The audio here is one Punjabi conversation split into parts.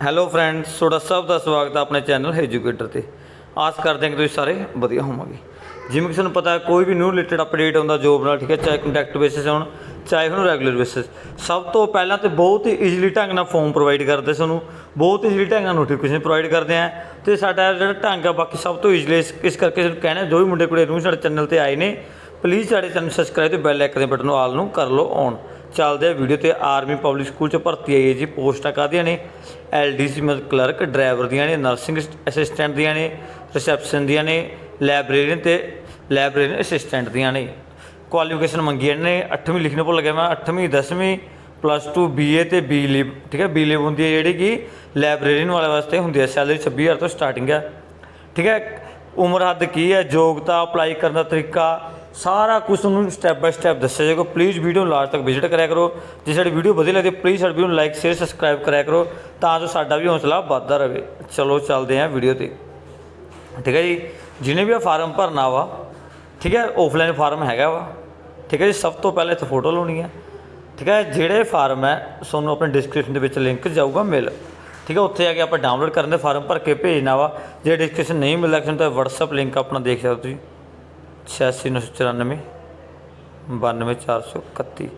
ਹੈਲੋ ਫਰੈਂਡਸ ਤੁਹਾਡਾ ਸਭ ਦਾ ਸਵਾਗਤ ਹੈ ਆਪਣੇ ਚੈਨਲ ਐਜੂਕੇਟਰ ਤੇ। ਆਸ ਕਰਦੇ ਹਾਂ ਕਿ ਤੁਸੀਂ ਸਾਰੇ ਵਧੀਆ ਹੋਵੋਗੇ। ਜਿਵੇਂ ਕਿ ਤੁਹਾਨੂੰ ਪਤਾ ਹੈ, ਕੋਈ ਵੀ ਨਿਊ ਰਿਲੇਟਡ ਅਪਡੇਟ ਆਉਂਦਾ ਜੋਬ ਨਾਲ, ਠੀਕ ਹੈ, ਚਾਹੇ ਕੰਟੈਕਟ ਬੇਸਿਸ ਹੋਣ ਚਾਹੇ ਹੁਣ ਰੈਗੂਲਰ ਬੇਸਿਸ ਸਭ ਤੋਂ ਪਹਿਲਾਂ ਤੇ ਬਹੁਤ ਹੀ ਈਜ਼ੀਲੀ ਢੰਗ ਨਾਲ ਫਾਰਮ ਪ੍ਰੋਵਾਈਡ ਕਰਦੇ ਸਾਨੂੰ। ਬਹੁਤ ਈਜ਼ੀਲੀ ਢੰਗ ਨਾਲ ਨੋਟੀਫਿਕੇਸ਼ਨ ਪ੍ਰੋਵਾਈਡ ਕਰਦੇ ਆ ਤੇ ਸਾਡਾ ਜਿਹੜਾ ਢੰਗ ਆ, ਬਾਕੀ ਸਭ ਤੋਂ ਈਜ਼ੀਲੀ ਇਸ ਕਰਕੇ ਸਾਨੂੰ ਕਹਿਣਾ ਜੋ ਵੀ ਮੁੰਡੇ ਕੁੜੇ ਨੂੰ ਸਾਡੇ ਚੈਨਲ ਤੇ ਆਏ ਨੇ ਪਲੀਜ਼ ਸਾਡੇ ਚੈਨਲ ਸਬਸਕ੍ਰਾਈਬ ਤੇ ਬੈਲ ਆਈਕਨ ਦੇ ਬਟਨ ਨੂੰ ਆਲ ਨੂੰ ਕਰ ਲਓ ਔਨ ਚੱਲਦੇ ਆ ਵੀਡੀਓ ਤੇ ਆਰਮੀ ਪਬਲਿਕ ਸਕੂਲ ਚ ਭਰਤੀ ਆਈ ਹੈ ਜੀ। ਪੋਸਟਾਂ ਕਾਹਦੀਆਂ ਨੇ? ਐਲਡੀਸੀ ਮਤਲਬ ਕਲਰਕ ਡਰਾਈਵਰ ਦੀਆਂ ਨੇ ਨਰਸਿੰਗ ਅਸਿਸਟੈਂਟ ਦੀਆਂ ਨੇ ਰਿਸੈਪਸ਼ਨ ਦੀਆਂ ਨੇ ਲਾਇਬ੍ਰੇਰੀਅਨ ਤੇ ਲਾਇਬ੍ਰੇਰੀਅਨ ਅਸਿਸਟੈਂਟ ਦੀਆਂ ਨੇ। ਕੁਆਲੀਫਿਕੇਸ਼ਨ ਮੰਗੀ ਇਹਨਾਂ ਨੇ। 8ਵੀਂ ਲਿਖਣੇ ਭੁੱਲ ਗਿਆ ਮੈਂ। 8ਵੀਂ 10ਵੀਂ ਪਲੱਸ 2 ਬੀਏ ਤੇ ਬੀ ਲਿਵ ਠੀਕ ਹੈ ਬੀ ਲਿਬ ਹੁੰਦੀ ਹੈ ਜਿਹੜੀ ਕਿ ਲਾਇਬ੍ਰੇਰੀਅਨ ਵਾਲੇ ਵਾਸਤੇ ਹੁੰਦੀ ਹੈ। ਸੈਲਰੀ 26000 ਤੋਂ ਸਟਾਰਟਿੰਗ ਹੈ। ਠੀਕ ਹੈ, ਉਮਰ ਹੱਦ ਕੀ ਹੈ? ਯੋਗਤਾ ਅਪਲਾਈ ਕਰਨ ਦਾ ਤਰੀਕਾ ਸਾਰਾ ਕੁਝ ਤੁਹਾਨੂੰ ਸਟੈਪ ਬਾਈ ਸਟੈਪ ਦੱਸਿਆ ਜਾਏਗਾ। ਪਲੀਜ਼ ਵੀਡੀਓ ਨੂੰ ਲਾਸਟ ਤੱਕ ਵਿਜ਼ਿਟ ਕਰਿਆ ਕਰੋ। ਜੇ ਸਾਡੀ ਵੀਡੀਓ ਵਧੀਆ ਲੱਗਦੀ ਪਲੀਜ਼ ਸਾਡੀ ਵੀਡੀਓ ਨੂੰ ਲਾਈਕ ਸ਼ੇਅਰ ਸਬਸਕ੍ਰਾਈਬ ਕਰਿਆ ਕਰੋ ਤਾਂ ਜੋ ਸਾਡਾ ਵੀ ਹੌਸਲਾ ਵੱਧਦਾ ਰਹੇ। ਚਲੋ, ਚੱਲਦੇ ਹਾਂ ਵੀਡੀਓ ਤੇ। ਠੀਕ ਹੈ ਜੀ? ਜਿਹਨੇ ਵੀ ਆ ਫਾਰਮ ਭਰਨਾ ਵਾ, ਠੀਕ ਹੈ ਆਫਲਾਈਨ ਫਾਰਮ ਹੈਗਾ ਵਾ। ਠੀਕ ਹੈ ਜੀ? ਸਭ ਤੋਂ ਪਹਿਲਾਂ ਇੱਥੇ ਫੋਟੋ ਲਾਉਣੀ ਹੈ। ਠੀਕ ਹੈ? ਜਿਹੜੇ ਫਾਰਮ ਹੈ, ਤੁਹਾਨੂੰ ਆਪਣੇ ਡਿਸਕ੍ਰਿਪਸ਼ਨ ਦੇ ਵਿੱਚ ਲਿੰਕ ਜਾਊਗਾ, ਮਿਲ। ਠੀਕ ਹੈ? ਉੱਥੇ ਆ ਕੇ ਆਪਾਂ ਡਾਊਨਲੋਡ ਕਰਨ ਦੇ ਫਾਰਮ ਭਰ ਕੇ ਭੇਜਣਾ ਵਾ। ਜੇ ਡਿਸਕ੍ਰਿਪਸ਼ਨ ਨਹੀਂ ਮਿਲਦਾ ਕਿਸੇ ਤਾਂ WhatsApp ਲਿੰਕ ਆਪਣਾ ਦੇਖ ਸਕਦੇ ਹੋ ਤੁਸੀਂ। 8694 92431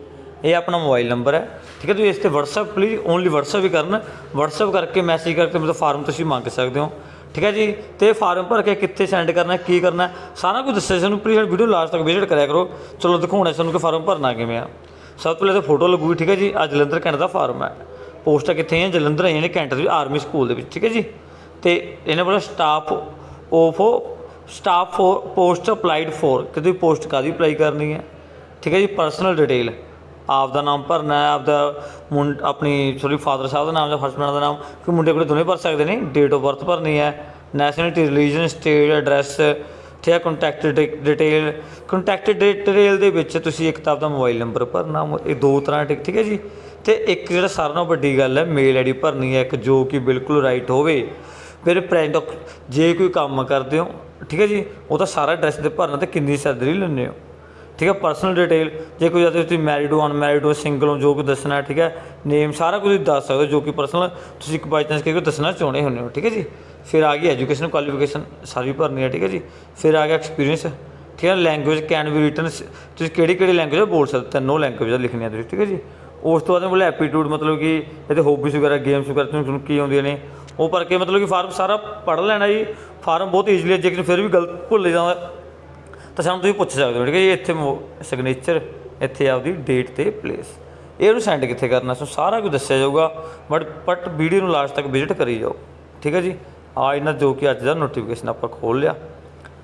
ਇਹ ਆਪਣਾ ਮੋਬਾਈਲ ਨੰਬਰ ਹੈ, ਠੀਕ ਹੈ? ਤੁਸੀਂ ਇਸ ਤੇ WhatsApp ਪਲੀਜ਼ ਓਨਲੀ WhatsApp ਹੀ ਕਰਨ। WhatsApp ਕਰਕੇ ਮੈਸੇਜ ਕਰਕੇ ਮਤਲਬ ਫਾਰਮ ਤੁਸੀਂ ਮੰਗ ਸਕਦੇ ਹੋ, ਠੀਕ ਹੈ ਜੀ? ਤੇ ਫਾਰਮ ਭਰ ਕੇ ਕਿੱਥੇ ਸੈਂਡ ਕਰਨਾ ਕੀ ਕਰਨਾ ਸਾਰਾ ਕੁਝ ਦੱਸਿਆ ਸਾਨੂੰ ਪਲੀਜ਼ ਵੀਡੀਓ ਲਾਸਟ ਤੱਕ ਵਿਜ਼ਿਟ ਕਰਿਆ ਕਰੋ। ਚਲੋ, ਦਿਖਾਉਣਾ ਸਾਨੂੰ ਕਿ ਫਾਰਮ ਭਰਨਾ ਕਿਵੇਂ ਆ। ਸਭ ਤੋਂ ਪਹਿਲਾਂ ਤਾਂ ਫੋਟੋ ਲੱਗੂਗੀ ਠੀਕ ਹੈ ਜੀ? ਆ ਜਲੰਧਰ ਕੈਂਟ ਦਾ ਫਾਰਮ ਹੈ। ਪੋਸਟਾਂ ਕਿੱਥੇ ਹੈ? ਜਲੰਧਰ ਆਈਆਂ ਨੇ ਕੈਂਟ ਦੇ ਆਰਮੀ ਸਕੂਲ ਦੇ ਵਿੱਚ, ਠੀਕ ਹੈ ਜੀ? ਤੇ ਇਹਨਾਂ ਬੋਲਾ staff of staff for post applied for ਕਿ ਤੁਸੀਂ ਪੋਸਟ ਕਾਦੀ ਅਪਲਾਈ ਕਰਨੀ ਹੈ? ਠੀਕ ਹੈ ਜੀ ਪਰਸਨਲ ਡਿਟੇਲ ਆਪ ਦਾ ਨਾਮ ਭਰਨਾ ਹੈ ਆਪ ਦਾ ਮੁੰਡ ਆਪਣੀ ਸੋਰੀ ਫਾਦਰ ਸਾਹਿਬ ਦਾ ਨਾਮ ਜਾਂ ਹਸਬੰਡ ਦਾ ਨਾਮ ਕਿ ਮੁੰਡੇ ਕੋਲੇ ਦੋਨੇ ਭਰ ਸਕਦੇ ਨੇ। ਡੇਟ ਆਫ ਬਰਥ ਭਰਨੀ ਹੈ ਨੈਸ਼ਨਲਿਟੀ ਰਿਲੀਜਨ ਸਟੇਟ ਐਡਰੈਸ ਠੀਕ ਹੈ ਕੰਟੈਕਟ ਡਿਟੇਲ ਕੰਟੈਕਟ ਡਿਟੇਲ ਦੇ ਵਿੱਚ ਤੁਸੀਂ ਇੱਕ ਤਾਂ ਆਪਦਾ ਮੋਬਾਈਲ ਨੰਬਰ ਭਰਨਾ ਇਹ ਦੋ ਤਰ੍ਹਾਂ ਟਿਕ ਠੀਕ ਹੈ ਜੀ। ਤੇ ਇੱਕ ਜਿਹੜਾ ਸਾਰਿਆਂ ਨਾਲੋਂ ਵੱਡੀ ਗੱਲ ਹੈ ਮੇਲ ਆਈਡੀ ਭਰਨੀ ਹੈ, ਇੱਕ ਜੋ ਕਿ ਬਿਲਕੁਲ ਰਾਈਟ ਹੋਵੇ। ਫਿਰ ਪ੍ਰੈਂਟ ਜੇ ਕੋਈ ਕੰਮ ਕਰਦੇ ਹੋ ਠੀਕ ਹੈ ਜੀ? ਉਹ ਤਾਂ ਸਾਰਾ ਐਡਰੈਸ ਤੇ ਭਰਨਾ ਤੇ ਕਿੰਨੀ ਸੈਲਰੀ ਲੈਂਦੇ ਹੋ। ਠੀਕ ਹੈ? ਪਰਸਨਲ ਡਿਟੇਲ ਜੇ ਕੋਈ ਜਦ ਤੁਸੀਂ ਮੈਰਿਡ ਹੋ ਅਨਮੈਰਿਡ ਹੋ ਸਿੰਗਲ ਹੋ, ਜੋ ਕੁਝ ਦੱਸਣਾ, ਠੀਕ ਹੈ? ਨੇਮ ਸਾਰਾ ਕੁਝ ਦੱਸ ਸਕਦੇ ਹੋ, ਜੋ ਕਿ ਪਰਸਨਲ ਤੁਸੀਂ ਇੱਕ ਬਾਈ ਚਾਂਸ ਕੋਈ ਦੱਸਣਾ ਚਾਹੁੰਦੇ ਹੁੰਦੇ ਹੋ, ਠੀਕ ਹੈ ਜੀ? ਫਿਰ ਆ ਗਈ ਐਜੂਕੇਸ਼ਨ ਕੁਆਲੀਫਿਕੇਸ਼ਨ ਸਾਰੀ ਭਰਨੀ ਹੈ, ਠੀਕ ਹੈ ਜੀ? ਫਿਰ ਆ ਗਿਆ ਐਕਸਪੀਰੀਅੰਸ ਠੀਕ ਹੈ? ਲੈਂਗੁਏਜ ਕੈਨ ਬੀ ਰਿਟਨ ਤੁਸੀਂ ਕਿਹੜੀ ਕਿਹੜੀ ਲੈਂਗੁਏਜ ਬੋਲ ਸਕਦੇ ਤਿੰਨੋਂ ਲੈਂਗੁਏਜਾਂ ਲਿਖਣੀਆਂ ਤੁਸੀਂ, ਠੀਕ ਹੈ ਜੀ? ਉਸ ਤੋਂ ਬਾਅਦ ਮਤਲਬ ਐਪਟੀਟਿਊਡ ਮਤਲਬ ਕਿ ਇਹਦੇ ਹੌਬੀਜ਼ ਵਗੈਰਾ ਗੇਮਸ ਵਗੈਰਾ, ਤੁਹਾਨੂੰ ਕੀ ਆਉਂਦੀਆਂ ਨੇ? ਉਹ ਭਰ ਕੇ ਮਤਲਬ ਕਿ ਫਾਰਮ ਸਾਰਾ ਪੜ੍ਹ ਲੈਣਾ ਜੀ, ਫਾਰਮ ਬਹੁਤ ਈਜ਼ੀਲੀ ਹੈ ਜੇ ਫਿਰ ਵੀ ਗਲਤ ਭੁੱਲ ਜਾਂਦਾ ਤਾਂ ਸਾਨੂੰ ਤੁਸੀਂ ਪੁੱਛ ਸਕਦੇ ਹੋ, ਠੀਕ ਹੈ ਜੀ, ਇੱਥੇ ਸਿਗਨੇਚਰ ਇੱਥੇ ਆਪਦੀ ਡੇਟ ਤੇ ਪਲੇਸ ਇਹ ਨੂੰ ਸੈਂਡ ਕਿੱਥੇ ਕਰਨਾ, ਸੋ ਸਾਰਾ ਕੁਝ ਦੱਸਿਆ ਜਾਊਗਾ ਬਟ ਬਟ ਵੀਡੀਓ ਨੂੰ ਲਾਸਟ ਤੱਕ ਵਿਜ਼ਿਟ ਕਰੀ ਜਾਓ, ਠੀਕ ਹੈ ਜੀ। ਆ ਇਹਨਾਂ ਜੋ ਕਿ ਅੱਜ ਦਾ ਨੋਟੀਫਿਕੇਸ਼ਨ ਆਪਾਂ ਖੋਲ ਲਿਆ।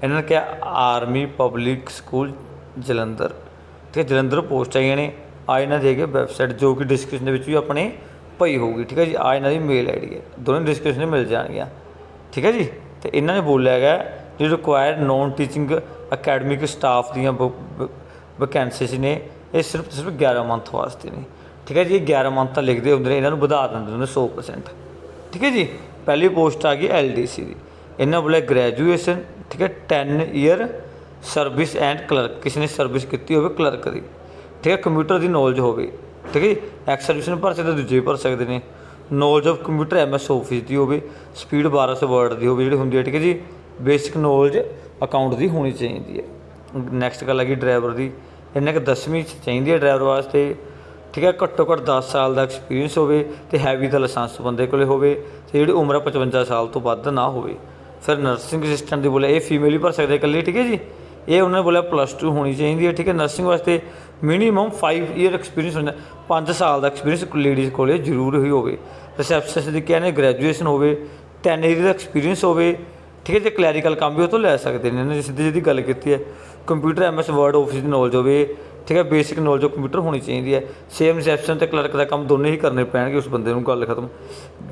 ਇਹਨਾਂ ਨੇ ਕਿਹਾ ਆਰਮੀ ਪਬਲਿਕ ਸਕੂਲ ਜਲੰਧਰ, ਠੀਕ ਹੈ, ਜਲੰਧਰ ਪੋਸਟ ਆਈਆਂ ਨੇ। ਆ ਇਹਨਾਂ ਦੇ ਹੈਗੇ ਵੈਬਸਾਈਟ ਜੋ ਕਿ ਡਿਸਕ੍ਰਿਪਸ਼ਨ ਦੇ ਵਿੱਚ ਵੀ ਆਪਣੇ ਪਈ ਹੋਊਗੀ, ਠੀਕ ਹੈ ਜੀ? ਆ ਇਹਨਾਂ ਦੀ ਮੇਲ ਆਈਡੀ ਹੈ। ਦੋਨੋਂ ਡਿਸਕ੍ਰਿਪਸ਼ਨ ਮਿਲ ਜਾਣਗੀਆਂ। ਠੀਕ ਹੈ ਜੀ? ਤੇ ਇਹਨਾਂ ਨੇ ਬੋਲਿਆ ਹੈਗਾ ਜੀ required non teaching academic staff ਦੀਆਂ ਵੈਕੈਂਸੀਜ਼ ਨੇ, ਇਹ ਸਿਰਫ ਸਿਰਫ 11 ਮੰਥ ਵਾਸਤੇ ਨੇ। ਠੀਕ ਹੈ ਜੀ? ਇਹ 11 ਮੰਥ ਤਾਂ ਲਿਖਦੇ ਹੁੰਦੇ ਨੇ, ਇਹਨਾਂ ਨੂੰ ਵਧਾ ਦਿੰਦੇ ਨੇ 100% ਠੀਕ ਹੈ ਜੀ? ਪਹਿਲੀ ਪੋਸਟ ਆ ਗਈ ਐਲਡੀਸੀ ਦੀ। ਇਹਨਾਂ ਬੋਲੇ ਗ੍ਰੈਜੂਏਸ਼ਨ ਠੀਕ ਹੈ 10 ਈਅਰ ਸਰਵਿਸ ਐਂਡ ਕਲਰਕ ਕਿਸੇ ਨੇ ਸਰਵਿਸ ਕੀਤੀ ਹੋਵੇ ਕਲਰਕ ਦੀ। ਠੀਕ ਹੈ ਕੰਪਿਊਟਰ ਦੀ ਨੌਲੇਜ ਹੋਵੇ। ਠੀਕ ਹੈ ਜੀ? ਐਕਸ ਸਰਵਿਸ ਭਰ ਸਕਦੇ ਦੂਜੇ ਵੀ ਭਰ ਸਕਦੇ ਨੇ। Knowledge of computer MS office ਦੀ ਹੋਵੇ ਸਪੀਡ 1200 ਵਰਡ ਦੀ ਹੋਵੇ ਜਿਹੜੀ ਹੁੰਦੀ ਹੈ, ਠੀਕ ਹੈ ਜੀ? ਬੇਸਿਕ ਨੌਲੇਜ ਅਕਾਊਂਟ ਦੀ ਹੋਣੀ ਚਾਹੀਦੀ ਹੈ। ਨੈਕਸਟ ਗੱਲ ਹੈਗੀ ਡਰਾਈਵਰ ਦੀ। ਇੰਨੇ ਕਿ 10ਵੀਂ 'ਚ ਚਾਹੀਦੀ ਹੈ ਡਰਾਈਵਰ ਵਾਸਤੇ। ਠੀਕ ਹੈ, ਘੱਟੋ ਘੱਟ 10 ਸਾਲ ਦਾ ਐਕਸਪੀਰੀਅੰਸ ਹੋਵੇ ਤੇ ਹੈਵੀ ਦਾ ਲਾਇਸੈਂਸ ਬੰਦੇ ਕੋਲੇ ਹੋਵੇ ਤੇ ਜਿਹੜੀ ਉਮਰ ਹੈ 55 ਸਾਲ ਤੋਂ ਵੱਧ ਨਾ ਹੋਵੇ। ਫਿਰ ਨਰਸਿੰਗ ਅਸਿਸਟੈਂਟ ਦੀ ਬੋਲੇ ਇਹ ਫੀਮੇਲ ਹੀ ਭਰ ਸਕਦੇ ਇਕੱਲੀ, ਠੀਕ ਹੈ ਜੀ? ਇਹ ਉਹਨਾਂ ਨੇ ਬੋਲਿਆ ਪਲੱਸ 2 ਹੋਣੀ ਚਾਹੀਦੀ ਹੈ, ਠੀਕ ਹੈ? ਨਰਸਿੰਗ ਵਾਸਤੇ ਮਿਨੀਮਮ 5 ਇਅਰ ਐਕਸਪੀਰੀਅੰਸ ਹੁੰਦਾ। 5 ਸਾਲ ਦਾ ਐਕਸਪੀਰੀਅੰਸ ਲੇਡੀਜ਼ ਕੋਲੇ ਜ਼ਰੂਰ ਹੀ ਹੋਵੇ। ਰਿਸੈਪਸ਼ਨਿਸਟ ਦੀ ਕਹਿੰਦੇ ਗ੍ਰੈਜੂਏਸ਼ਨ ਹੋਵੇ 10 ਇਅਰ ਦਾ ਐਕਸਪੀਰੀਅੰਸ ਹੋਵੇ, ਠੀਕ ਹੈ, ਜੇ ਕਲੈਰੀਕਲ ਕੰਮ ਵੀ ਉਹ ਤੋਂ ਲੈ ਸਕਦੇ ਨੇ। ਇਹਨਾਂ ਸਿੱਧੀ ਜਿਹੀ ਗੱਲ ਕੀਤੀ ਹੈ। ਕੰਪਿਊਟਰ ਐਮਐਸ ਵਰਡ ਆਫਿਸ ਦੀ ਨੌਲੇਜ ਹੋਵੇ, ਠੀਕ ਹੈ ਬੇਸਿਕ ਨੌਲੇਜ ਆਫ ਕੰਪਿਊਟਰ ਹੋਣੀ ਚਾਹੀਦੀ ਹੈ। ਸੇਮ ਰਿਸੈਪਸ਼ਨ ਤੇ ਕਲਰਕ ਦਾ ਕੰਮ ਦੋਨੇ ਹੀ ਕਰਨੇ ਪੈਣਗੇ, ਉਸ ਬੰਦੇ ਨੂੰ ਗੱਲ ਖਤਮ।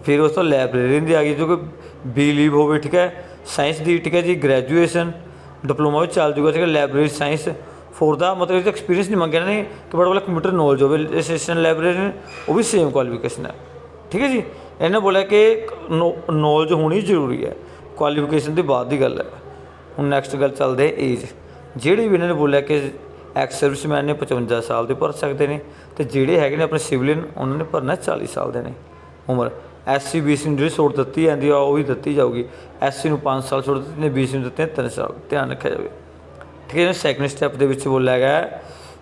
ਫਿਰ ਉਸ ਤੋਂ ਲਾਇਬ੍ਰੇਰੀਅਨ ਦੀ ਆ ਗਈ, ਜੋ ਕਿ ਬੀ ਲੀਵ ਹੋਵੇ, ਠੀਕ ਹੈ। ਸਾਇੰਸ ਦੀ, ਠੀਕ ਹੈ ਜੀ ਗ੍ਰੈਜੂਏਸ਼ਨ ਡਿਪਲੋਮਾ ਵੀ ਚੱਲ ਜੂਗਾ, ਠੀਕ ਹੈ ਲਾਇਬ੍ਰੇਰੀ ਸਾਇੰਸ ਫੋਰ ਦਾ ਮਤਲਬ ਇਹਦਾ ਐਕਸਪੀਰੀਅੰਸ ਨਹੀਂ ਮੰਗਿਆ ਇਹਨਾਂ ਨੇ, ਕਿ ਬੜਾ ਵਾਲਾ ਕੰਪਿਊਟਰ ਨੌਲੇਜ ਹੋਵੇ ਅਸਿਸਟੈਂਟ ਲਾਇਬ੍ਰੇਰੀਅਨ ਉਹ ਵੀ ਸੇਮ ਕੁਆਲੀਫਿਕੇਸ਼ਨ ਹੈ। ਠੀਕ ਹੈ ਜੀ? ਇਹਨੇ ਬੋਲਿਆ ਕਿ ਨੌਲੇਜ ਹੋਣੀ ਜ਼ਰੂਰੀ ਹੈ। ਕੁਆਲੀਫਿਕੇਸ਼ਨ ਦੀ ਬਾਅਦ ਦੀ ਗੱਲ ਹੈ। ਹੁਣ ਨੈਕਸਟ ਗੱਲ ਚੱਲਦੇ ਏਜ ਜਿਹੜੀ ਵੀ ਇਹਨਾਂ ਨੇ ਬੋਲਿਆ ਕਿ ਐਕਸ ਸਰਵਿਸਮੈਨ ਨੇ 55 ਸਾਲ ਦੇ ਭਰ ਸਕਦੇ ਨੇ, ਤੇ ਜਿਹੜੇ ਹੈਗੇ ਨੇ ਆਪਣੇ ਸਿਵਲੀਅਨ, ਉਹਨਾਂ ਨੇ ਭਰਨਾ 40 ਸਾਲ ਦੇ ਨੇ। ਉਮਰ। ਐਸਸੀ ਬੀਸੀ ਨੂੰ ਜਿਹੜੀ ਛੋਟ ਦਿੱਤੀ ਜਾਂਦੀ ਆ ਉਹ ਵੀ ਦਿੱਤੀ ਜਾਊਗੀ। ਐਸਸੀ ਨੂੰ 5 ਸਾਲ ਛੋਟ ਦਿੱਤੀ ਨੇ ਬੀਸੀ ਨੂੰ ਦਿੱਤੇ 3 ਸਾਲ। ਧਿਆਨ ਰੱਖਿਆ ਜਾਵੇ। ਠੀਕ ਹੈ ਜੀ ਸੈਕੰਡ ਸਟੈਪ ਦੇ ਵਿੱਚ ਬੋਲਿਆ ਗਿਆ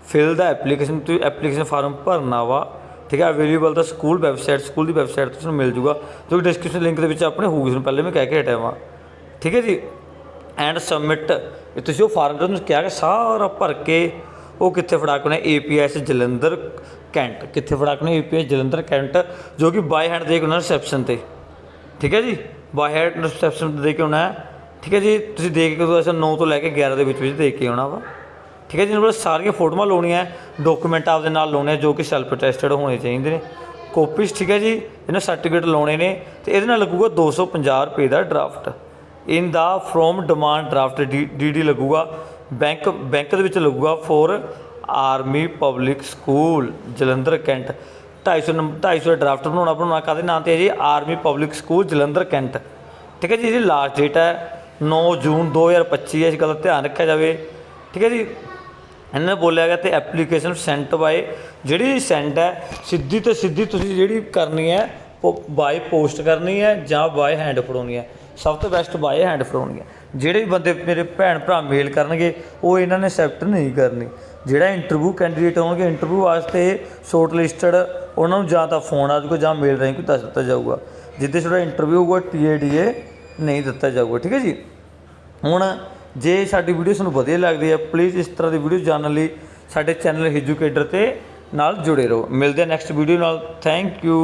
ਫਿਲ ਦਾ ਐਪਲੀਕੇਸ਼ਨ ਤੁਸੀਂ ਐਪਲੀਕੇਸ਼ਨ ਫਾਰਮ ਭਰਨਾ ਵਾ, ਠੀਕ ਹੈ ਅਵੇਲੇਬਲ ਦਾ ਸਕੂਲ ਵੈਬਸਾਈਟ ਸਕੂਲ ਦੀ ਵੈਬਸਾਈਟ ਤੋਂ ਤੁਹਾਨੂੰ ਮਿਲ ਜੂਗਾ, ਜੋ ਡਿਸਕ੍ਰਿਪਸ਼ਨ ਲਿੰਕ ਦੇ ਵਿੱਚ ਆਪਣੇ ਹੋਊਗੀ, ਤੁਹਾਨੂੰ ਪਹਿਲੇ ਮੈਂ ਕਹਿ ਕੇ ਹਟਿਆ ਠੀਕ ਹੈ ਜੀ? ਐਂਡ ਸਬਮਿਟ ਤੁਸੀਂ ਉਹ ਫਾਰਮ ਤੁਹਾਨੂੰ ਕਿਹਾ ਕਿ ਸਾਰਾ ਭਰ ਕੇ ਉਹ ਕਿੱਥੇ ਫੜਾ ਕੇ ਨੇ ਏਪੀਐਸ ਜਲੰਧਰ ਕੈਂਟ। ਕਿੱਥੇ ਫੜਾ ਕੇ ਨੇ ਏਪੀਐਸ ਜਲੰਧਰ ਕੈਂਟ, ਜੋ ਕਿ ਬਾਈ ਹੈਂਡ ਦੇ ਕੇ ਉਹਨਾਂ ਰਿਸੈਪਸ਼ਨ ਤੇ। ਠੀਕ ਹੈ ਜੀ? ਬਾਈ ਹੈਂਡ ਰਿਸੈਪਸ਼ਨ ਦੇ ਕੇ ਆਉਣਾ ਠੀਕ ਹੈ ਜੀ, ਤੁਸੀਂ ਦੇਖ ਕੇ ਕਦੋਂ 9 ਤੋਂ ਲੈ ਕੇ 11 ਦੇ ਵਿੱਚ ਵਿੱਚ ਦੇ ਕੇ ਆਉਣਾ ਵਾ। ਠੀਕ ਹੈ ਜੀ, ਇਹਨਾਂ ਕੋਲ ਸਾਰੀਆਂ ਫੋਟੋਆਂ ਲਾਉਣੀਆਂ, ਡਾਕੂਮੈਂਟ ਆਪਦੇ ਨਾਲ ਲਾਉਣੇ ਆ ਜੋ ਕਿ ਸੈਲਫ ਅਟੈਸਟਡ ਹੋਣੇ ਚਾਹੀਦੇ ਨੇ। ਕਾਪੀਸ ਠੀਕ ਹੈ ਜੀ, ਇਹਨਾਂ ਸਰਟੀਫਿਕੇਟ ਲਾਉਣੇ ਨੇ ਤੇ ਇਹਦੇ ਨਾਲ ਲੱਗੂਗਾ 250 ਰੁਪਏ ਦਾ draft in the form demand draft DD ਲੱਗੂਗਾ। ਬੈਂਕ ਬੈਂਕ ਦੇ ਵਿੱਚ ਲੱਗੂਗਾ for army public school Jalandhar cantt. 250 number 250 ਦਾ ਡਰਾਫਟ ਬਣਾਉਣਾ ਬਣਾਉਣਾ ਕਾਦੇ ਨਾਂ ਤੇ ਹੈ ਜੀ? Army public school Jalandhar cantt. ਠੀਕ ਹੈ ਜੀ, ਇਹਦੀ ਲਾਸਟ ਡੇਟ ਹੈ 9 ਜੂਨ 2025 ਹੈ ਇਸ ਗੱਲ ਦਾ ਧਿਆਨ ਰੱਖਿਆ ਜਾਵੇ। ਠੀਕ ਹੈ ਜੀ? ਇਹਨਾਂ ਨੇ ਬੋਲਿਆ ਗਿਆ ਤੇ ਐਪਲੀਕੇਸ਼ਨ ਸੈਂਟ ਬਾਏ ਜਿਹੜੀ ਸੈਂਟ ਹੈ, ਸਿੱਧੀ ਤੇ ਸਿੱਧੀ ਤੁਸੀਂ ਜਿਹੜੀ ਕਰਨੀ ਹੈ, ਉਹ ਬਾਏ ਪੋਸਟ ਕਰਨੀ ਹੈ ਜਾਂ ਬਾਏ ਹੈਂਡ ਫੜਾਉਣੀ ਹੈ। ਸਭ ਤੋਂ ਬੈਸਟ ਬਾਏ ਹੈਂਡ ਫੜਾਉਣੀ ਹੈ। ਜਿਹੜੇ ਵੀ ਬੰਦੇ ਮੇਰੇ ਭੈਣ ਭਰਾ ਮੇਲ ਕਰਨਗੇ, ਉਹ ਇਹਨਾਂ ਨੇ ਐਕਸੈਪਟ ਨਹੀਂ ਕਰਨੀ। ਜਿਹੜਾ ਇੰਟਰਵਿਊ ਕੈਂਡੀਡੇਟ ਹੋਣਗੇ ਇੰਟਰਵਿਊ ਵਾਸਤੇ ਸ਼ੋਰਟ ਲਿਸਟਡ ਉਹਨਾਂ ਨੂੰ ਜਾਂ ਤਾਂ ਫੋਨ ਆ ਜਾਊਗਾ ਜਾਂ ਮੇਲ ਰਾਹੀਂ ਕੋਈ ਦੱਸ ਦਿੱਤਾ ਜਾਊਗਾ। ਜਿੱਦੇ ਤੁਹਾਡਾ ਇੰਟਰਵਿਊ ਹੋਊਗਾ ਟੀਏਡੀਏ ਨਹੀਂ ਦਿੱਤਾ ਜਾਊਗਾ, ਠੀਕ ਹੈ ਜੀ? ਹੁਣ ਜੇ ਸਾਡੀ ਵੀਡੀਓ ਤੁਹਾਨੂੰ ਵਧੀਆ ਲੱਗਦੀ ਹੈ ਪਲੀਜ਼ ਇਸ ਤਰ੍ਹਾਂ ਦੀ ਵੀਡੀਓ ਜਾਣਨ ਲਈ ਸਾਡੇ ਚੈਨਲ ਐਜੂਕੇਟਰ ਤੇ ਨਾਲ ਜੁੜੇ ਰਹੋ। ਮਿਲਦੇ ਹਾਂ ਨੈਕਸਟ ਵੀਡੀਓ ਨਾਲ। Thank you